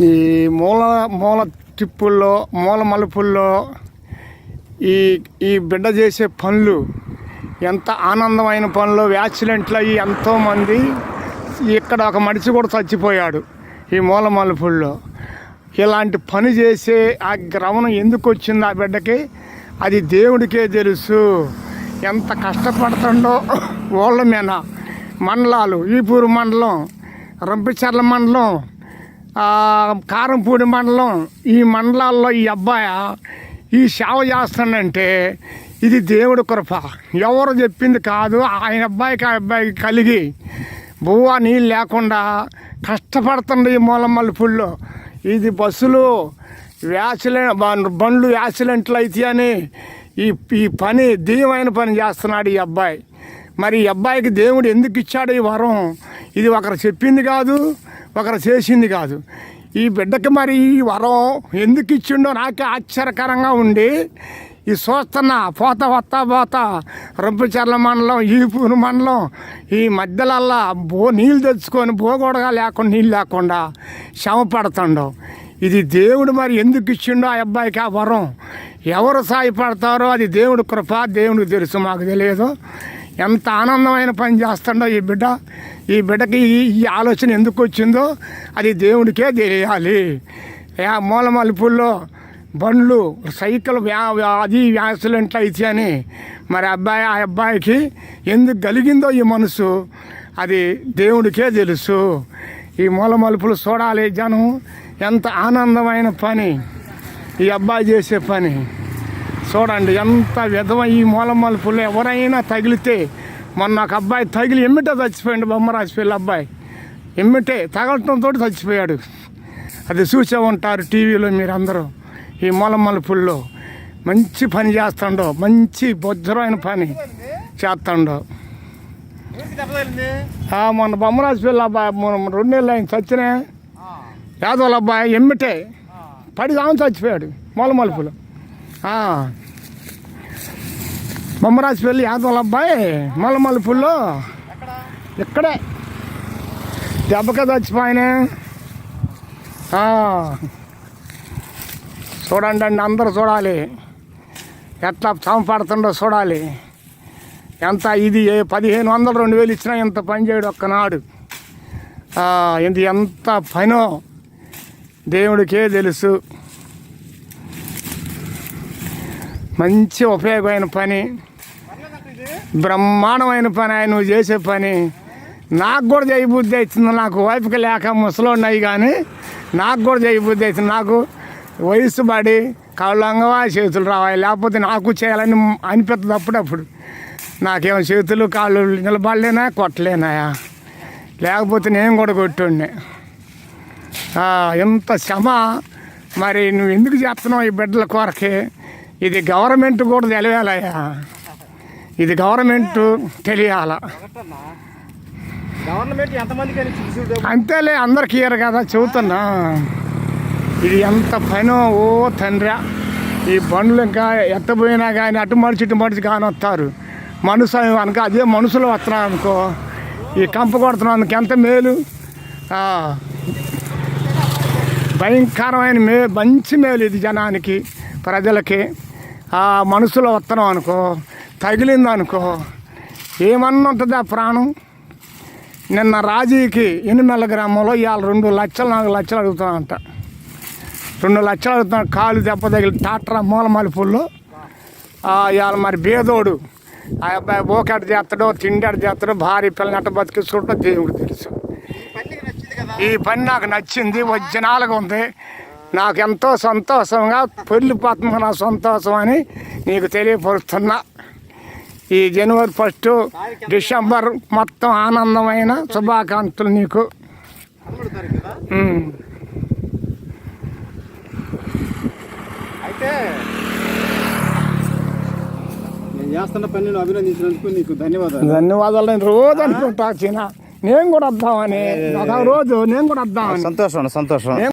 ఈ మూల మూల టిప్పుల్లో మూల మలుపుల్లో ఈ ఈ బిడ్డ చేసే పనులు ఎంత ఆనందమైన పనులు యాక్సిడెంట్లు అయ్యి ఎంతోమంది ఇక్కడ ఒక మనిషి కూడా చచ్చిపోయాడు ఈ మూల మలుపుల్లో. ఇలాంటి పని చేసే ఆ గ్రవణం ఎందుకు వచ్చింది ఆ బిడ్డకి? అది దేవుడికే తెలుసు. ఎంత కష్టపడుతుండో వాళ్ళ మీద. మండలాలు ఈపూరు మండలం రంపిచర్ల మండలం కారంపూడి మండలం ఈ మండలాల్లో ఈ అబ్బాయి ఈ సేవ చేస్తానంటే ఇది దేవుడి కృప. ఎవరు చెప్పింది కాదు ఆయన అబ్బాయికి ఆ అబ్బాయికి కలిగి బువ్వ నీళ్ళు లేకుండా కష్టపడుతుంది ఈ మూల మలుపుల్లో. ఇది బస్సులు యాక్సిడెంట్ బండ్లు యాక్సిడెంట్లు అయితే అని ఈ ఈ పని దీవమైన పని చేస్తున్నాడు ఈ అబ్బాయి. మరి ఈ అబ్బాయికి దేవుడు ఎందుకు ఇచ్చాడు ఈ వరం? ఇది ఒకరు చెప్పింది కాదు ఒకరు చేసింది కాదు. ఈ బిడ్డకి మరి ఈ వరం ఎందుకు ఇచ్చిండో నాకే ఆశ్చర్యకరంగా ఉండి ఈ చూస్తున్నా పోత వత్తా పోత రంపచర్ల మండలం ఈపూరు మండలం ఈ మధ్యలల్లా బో నీళ్ళు తెచ్చుకొని బోగొడగా లేకుండా నీళ్ళు లేకుండా శ్రమ పడుతుండవు ఇది దేవుడు మరి ఎందుకు ఇచ్చిండో ఆ అబ్బాయికి ఆ వరం ఎవరు సాయపడతారో అది దేవుడి కృప దేవుడికి తెలుసు మాకు తెలియదు. ఎంత ఆనందమైన పని చేస్తుండో ఈ బిడ్డ. ఈ బిడ్డకి ఈ- ఆలోచన ఎందుకు వచ్చిందో అది దేవుడికే తెలియాలి. ఆ మూల మలుపుల్లో బండ్లు సైకిల్ వ్యా అది యాక్సిడెంట్లు అయితే అని మరి అబ్బాయి ఆ అబ్బాయికి ఎందుకు కలిగిందో ఈ మనసు అది దేవుడికే తెలుసు. ఈ మూల మలుపులు చూడాలి జనం. ఎంత ఆనందమైన పని. ఈ అబ్బాయి చేసే పని. చూడండి ఎంత విధవ ఈ మూలమ్మల మలుపులు ఎవరైనా తగిలితే మొన్న ఒక అబ్బాయి తగిలి ఎమ్మిటే చచ్చిపోయాడు బొమ్మరాజపల్లి అబ్బాయి. ఎమ్మిటే తగలటంతో చచ్చిపోయాడు. అది చూసే ఉంటారు టీవీలో మీరందరూ. ఈ మూలమ్మల మలుపుల్లో మంచి పని చేస్తుండో మంచి బొజ్జరమైన పని చేస్తుండో. మొన్న దెబ్బ తగిలింది మొన్న బొమ్మరాజపల్లి అబ్బాయి రెండు రెండేళ్ళు ఆయన చచ్చినా. యాదవుల అబ్బాయి ఎమ్మిటే పడి ఆమె చచ్చిపోయాడు మూల మలుపులు బొమ్మరాజుపల్లి యాదవుల అబ్బాయి మూల మలుపుల్లో ఇక్కడే. దెబ్బకే చచ్చిపోయినా. చూడండి అండి అందరూ చూడాలి. ఎట్లా పడుతుండో చూడాలి. ఎంత ఇది ఏ పదిహేను వందలు రెండు వేలు ఇచ్చినా ఇంత పని చేయడు ఒక్కనాడు. ఇది ఎంత పనో దేవుడికే తెలుసు. మంచి ఉపయోగమైన పని. బ్రహ్మాండమైన పని ఆయన నువ్వు చేసే పని. నాకు కూడా చేయబుద్ధి అవుతుంది నాకు వైపుకి లేక ముసలున్నాయి కానీ నాకు కూడా చేయబుద్ధి అవుతుంది నాకు వయసు పడి కాళ్ళు చేతులు రావాలి. లేకపోతే నాకు చేయాలని అనిపిస్తుంది అప్పుడప్పుడు. నాకేమో చేతులు కాళ్ళు నిలబడలేనా కొట్టలేనాయా? లేకపోతే నేను కూడా కొట్టుండే. ఎంత శ్రమ. మరి నువ్వు ఎందుకు చేస్తున్నావు ఈ బిడ్డల కొరకే? ఇది గవర్నమెంట్ కూడా తెలియాలయ్యా ఇది గవర్నమెంట్ తెలియాల. అంతేలే అందరికి ఇయ్యరు కదా చెబుతున్నా. ఇది ఎంత పనో ఓ తండ్రి. ఈ బండ్లు ఇంకా ఎత్తపోయినా కానీ అటు మడిచి ఇటు మడిచి కానీ వస్తారు. మనుషు అనుక అదే మనుషులు వస్తున్నారు అనుకో. ఈ కంప కొడుతున్నందుకు ఎంత మేలు? భయంకరమైన మే మంచి మేలు ఇది జనానికి ప్రజలకి. ఆ మనుషులు వస్తున్నాం అనుకో తగిలింది అనుకో ఏమన్నా ఉంటుంది ఆ ప్రాణం? నిన్న రాజీకి ఎనిమిది గ్రామంలో ఇవాళ రెండు లక్షలు నాలుగు లక్షలు అడుగుతానంట. రెండు లక్షలు అడుగుతున్నాడు కాలు దెబ్బ తగిలి టాట్రా మూల మలుపుల్లో. ఇవాళ మరి బేదోడు ఆ అబ్బాయి బోకాడు చేస్తాడో తిండాడు చేస్తాడో భార్య పిల్లని అట్ట బతికిస్తుంటో దేవుడు తెలుసు. ఈ పని నాకు నచ్చింది వజ్జనాలుగా ఉంది. నాకు ఎంతో సంతోషంగా పొల్లిపోతుంది నా సంతోషం అని నీకు తెలియపరుస్తున్నా. ఈ జనవరి ఫస్ట్ డిసెంబర్ మొత్తం ఆనందమైన శుభాకాంక్షలు నీకు. అయితే చేస్తున్న పని అభినందించినందుకు నీకు ధన్యవాదాలు. ధన్యవాదాలు. నేను రోజు అనుకుంటా చిన్న. నేను కూడా వద్దామని. ఒక రోజు నేను కూడా వద్దామని. సంతోషం సంతోషం.